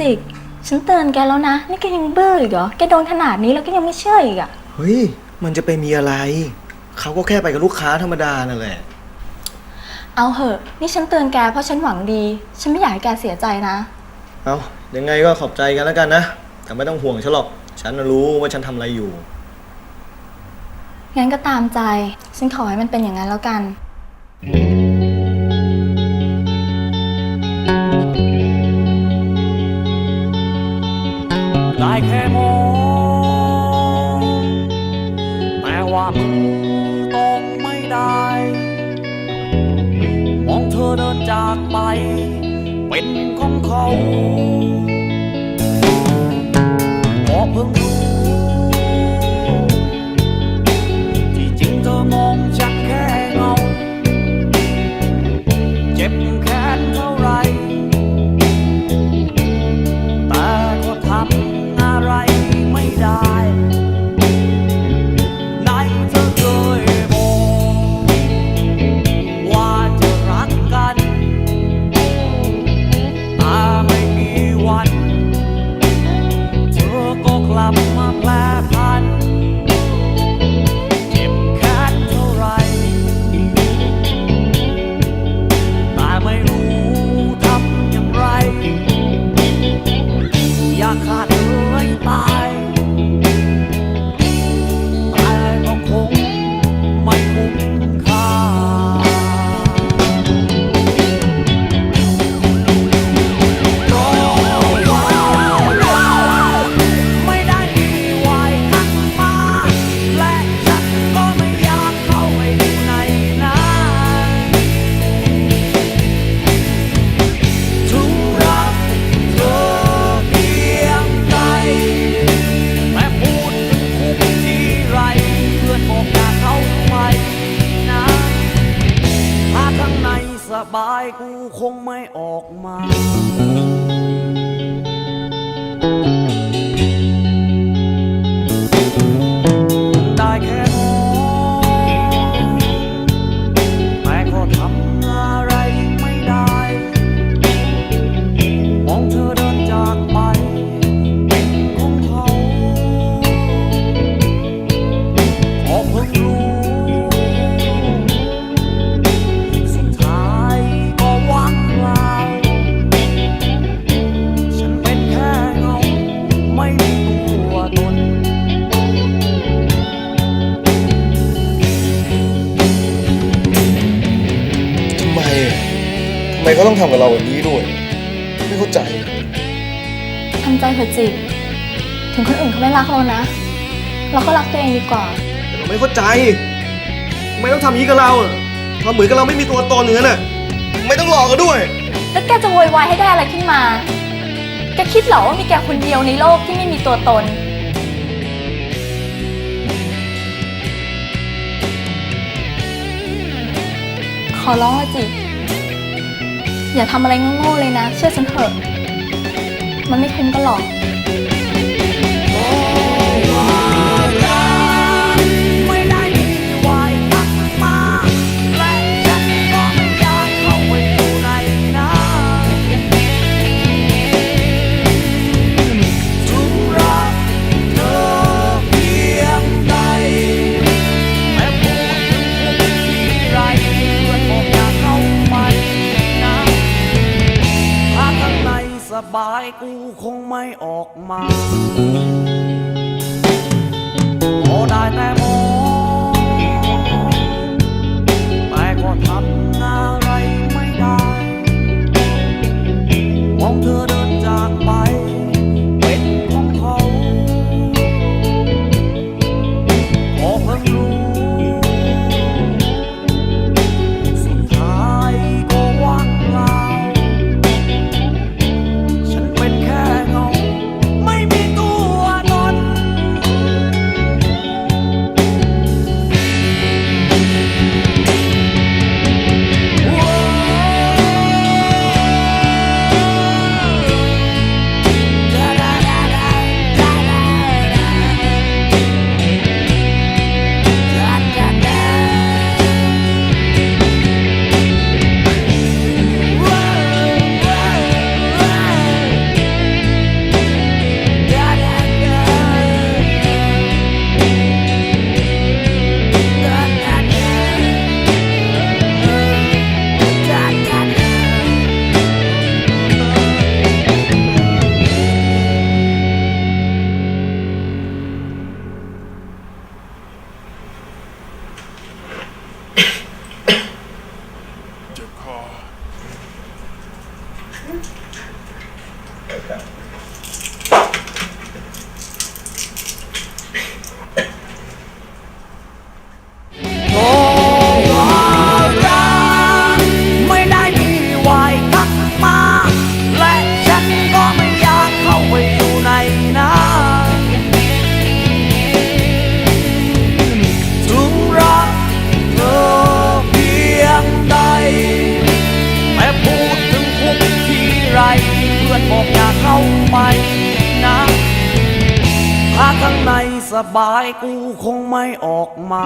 จิก ฉันเตือนแกแล้วนะ นี่แกยังบื้ออีกเหรอ แกโดนขนาดนี้แล้วก็ยังไม่เชื่ออีกอะเฮ้ย มันจะไปมีอะไร เขาก็แค่ไปกับลูกค้าธรรมดานั่นแหละ เอาเหอะ นี่ฉันเตือนแกเพราะฉันหวังดี ฉันไม่อยากให้แกเสียใจนะ เอายังไงก็ขอบใจกันแล้วกันนะ แต่ไม่ต้องห่วงฉันหรอก ฉันน่ะรู้ว่าฉันทำอะไรอยู่ งั้นก็ตามใจ ฉันขอให้มันเป็นอย่างนั้นแล้วกันได้ แค่มอง แต่ว่ามือต้องไม่ได้ มองเธอเดินจากไป เป็นของเขา กูคงไม่ออกมา เขาต้องทำกับเราแบบนี้ด้วย ไม่เข้าใจ ทำใจเถอะจิกถึงคนอื่นเขาไม่รักเรานะ เราก็รักตัวเองดีกว่าแต่เราไม่เข้าใจทำไมต้องทำอย่างนี้กับเราอะทำเหมือนกับเราไม่มีตัวตนอย่างนั้นน่ะไม่ต้องหลอกกันด้วย แล้วแกจะโวยวายให้ได้อะไรขึ้นมา แกคิดเหรอว่ามีแกคนเดียวในโลกที่ไม่มีตัวตน ขอร้องละจิ อย่าทำอะไรโง่ๆเลยนะ เชื่อฉันเถอะ มันไม่คุ้มกันหรอก บายกูคงไม่ออกมาโอ้ได้แต่มอง เข้าไปนะ ถ้าข้างในสบายกูคงไม่ออกมา